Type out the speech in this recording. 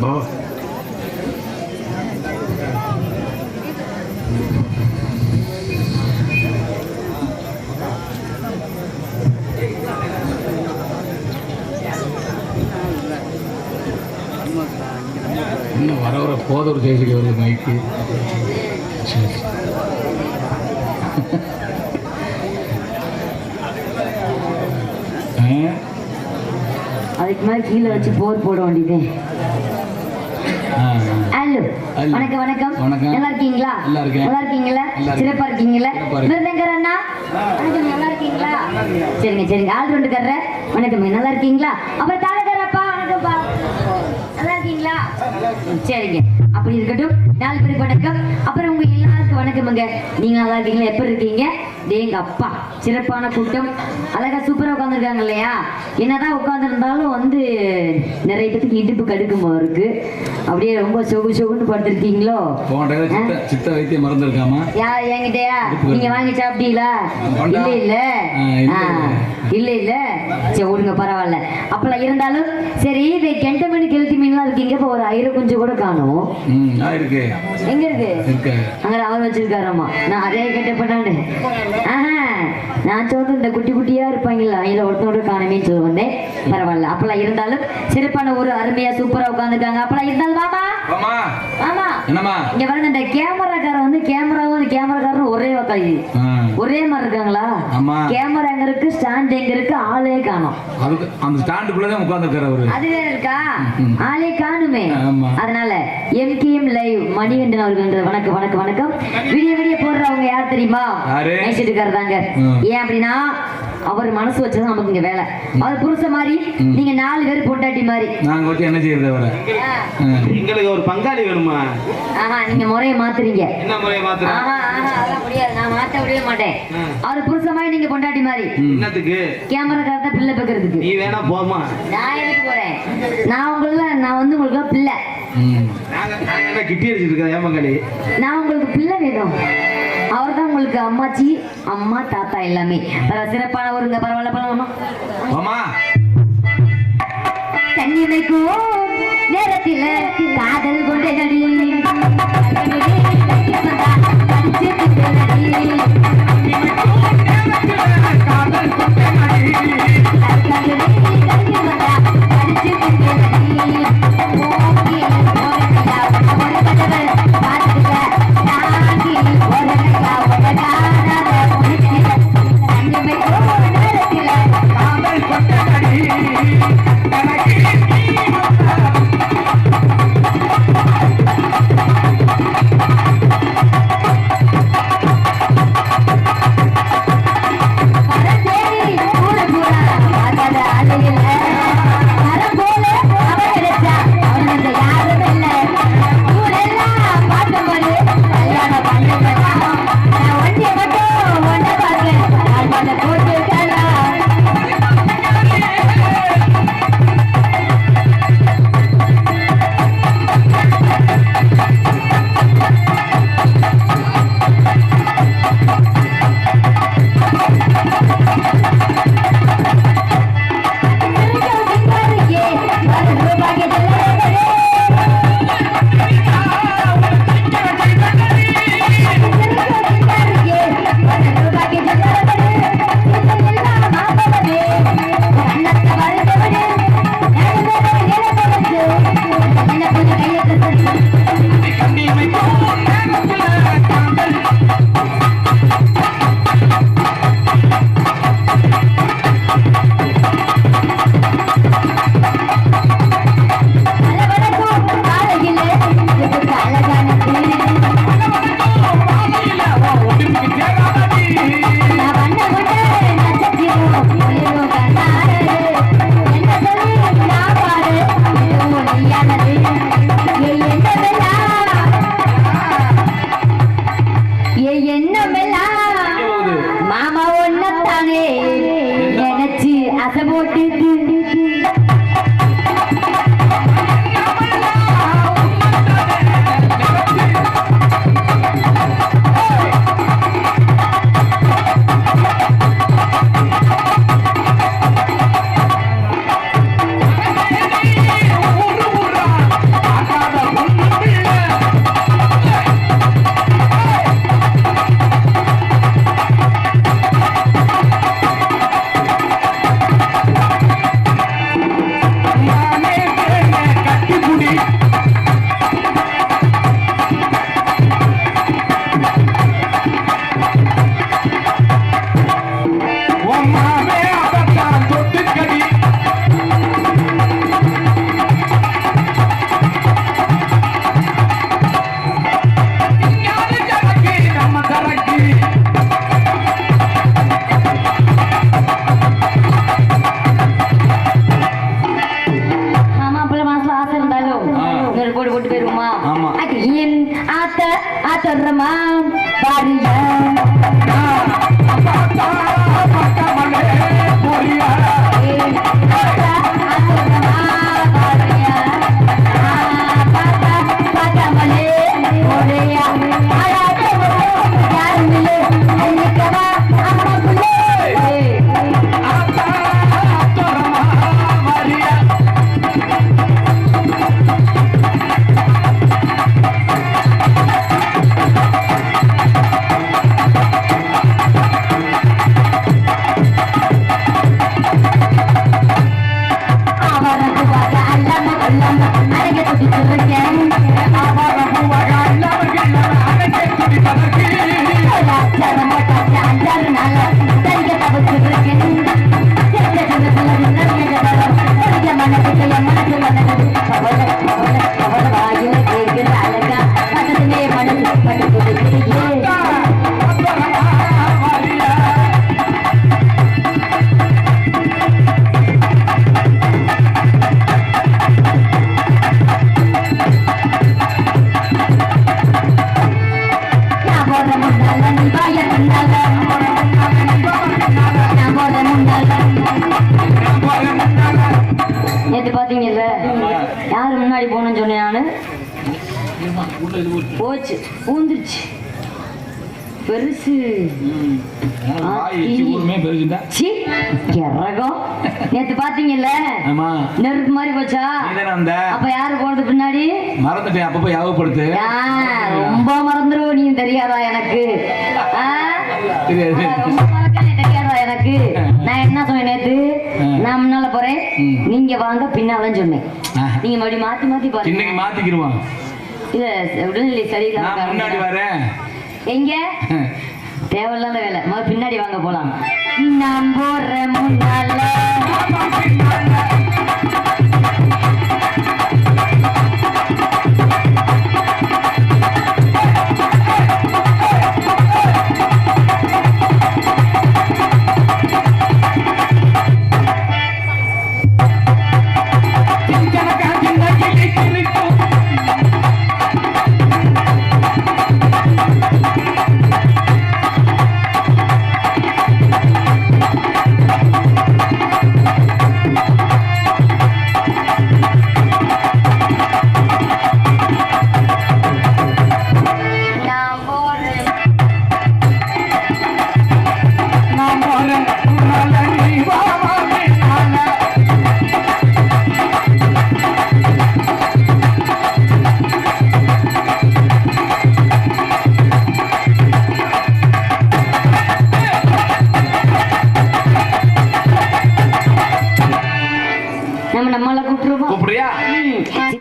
Nossa. Pothur ஜெயிச்சுட்டு வருது மைக்கு சரி அதுக்கு மேல கீழே வச்சு போர் போட வேண்டியது. ஹலோ. வணக்கம் வணக்கம். நல்லா இருக்கீங்களா? நல்லா இருக்கீங்களா. சிறப்பா இருக்கீங்களா. மிருதங்கர் அண்ணா வணக்கம் நல்லா இருக்கீங்களா? சரிங்க சரிங்க. ஆள் ரெண்டு கர்ற வணக்கம் நல்லா இருக்கீங்களா? அப்புறம் தாளகரப்பா வணக்கம்ப்பா சரிங்க. அப்படி இருக்கட்டும். நாலு பேருக்கு வணக்கம். அப்புறம் உங்க எல்லாருக்கும் வணக்கமுங்க. நீங்க நல்லா இருக்கீங்களா? எப்படி இருக்கீங்க? எங்க அப்பா. சிறப்பான கூட்டம். அழகா சூப்பரா உட்காந்துருக்காங்க இல்லையா? என்னதான் உட்காந்துருந்தாலும் வந்து நிறைய பேத்துக்கு இடுப்பு கடுக்குமா இருக்கு. அப்படியே ரொம்ப சொகு சொகுன்னு படுத்திருக்கீங்களோ? சித்த வைத்தியம் மறந்துருக்காமா. யா என்கிட்டயா நீங்க வாங்கி சாப்பிட்டீங்களா. இல்ல இல்ல. இல்ல, இல்ல. சரி விடுங்க பரவாயில்ல. அப்பெல்லாம் இருந்தாலும் சரி இந்த கெண்ட மீன் கெளுத்தி மீன்லாம் இருக்கீங்க. இப்போ ஒரு ஐர குஞ்சு கூட காணும். இருக்கு. எங்க இருக்கு? அங்க அவர் வச்சிருக்காராமா. நான் அதே கேட்ட பண்ணாண்டு நான் சொல்றது இந்த குட்டி குட்டியா இருப்பாங்கல்ல அதுல ஒருத்தனோட காணமேன்னு சொல்ல வந்தேன். பரவாயில்ல. அப்பெல்லாம் இருந்தாலும் சிறப்பான ஒரு அருமையா சூப்பரா உட்காந்துருக்காங்க அப்பெல்லாம் இருந்தாலும் வாமா. ஆமா இங்க பாருங்க இந்த கேமராக்காரன் வந்து கேமராவும் கேமராக்காரரும் ஒரே ஆ. ஒரே மாதிரி இருக்காங்களா? கேமரா எங்க இருக்கு? ஸ்டாண்ட் எங்க இருக்கு? ஆளே காணோம். அந்த ஸ்டாண்டுக்குள்ளதான் அவரு. அது வேற இருக்கா ஆளே காணுமே ஆமா. அதனால எம்கேஎம் லைவ் மணிகண்டன் அவர்கள் வணக்கம் வணக்கம் வணக்கம் விடிய விடிய போடுறவங்க யார் தெரியுமா? நைசிட்டுக்காரர் தாங்க. ஏன் அப்படின்னா அவர் மனசு வச்சது நமக்கு இங்க வேலை. அவர் புருஷ மாதிரி நீங்க நாலு பேர் பொண்டாட்டி மாதிரி. நாங்க வச்சு என்ன செய்யறது அவரை. எங்களுக்கு ஒரு பங்காளி வேணுமா? ஆஹா நீங்க முறையை மாத்துறீங்க. என்ன முறையை மாத்துறேன் ஆஹா ஆஹா அதெல்லாம் முடியாது. நான் மாத்த முடிய மாட்டேன். அவர் புருஷ மாதிரி நீங்க பொண்டாட்டி மாதிரி. என்னத்துக்கு? கேமரா கரெக்டா பிள்ளை பெக்கிறதுக்கு நீ வேணா போமா நான் எதுக்கு போறேன்? நான் உங்களுக்கு நான் வந்து உங்களுக்கு பிள்ளை. நான் உங்களுக்கு பிள்ளை வேணும். அவர் தான் உங்களுக்கு அம்மாச்சி அம்மா தாத்தா எல்லாமே. சிறப்பான ஒருங்க பரவாயில்ல பரவாயில்ல ஆமா தண்ணி வைக்கும் நேரத்தில் காதல் கொண்டே நடி நினைச்சு அசை போட்டு ஆ சொல்றமா பாருங்க நானு போச்சு பூந்துருச்சு. பெருசு. இறகம் நேத்து பாத்தீங்கல்ல? நெருப்பு மாதிரி போச்சா? அப்ப யாரு போனது பின்னாடி? மறந்துட்டேன். அப்பப்போ யாவப்படுத்து ரொம்ப மறந்துருவோம் நீ தெரியாதா எனக்கு? தெரியாது. எனக்கு? நான் என்ன சொன்னேன் நேத்து? நான் முன்னால போறேன். நீங்க வாங்க பின்னால சொன்னேன். நீங்க மறுபடியும் மாத்தி மாத்தி பாருங்க. இன்னைக்கு மாத்திக்கிருவான் இல்ல உடல்நிலை சரியில்லாம நான் முன்னாடி. வரேன். எங்க? தேவையில்லாத வேலை. முதல்ல பின்னாடி வாங்க போலாம். நான் போறேன் முன்னால.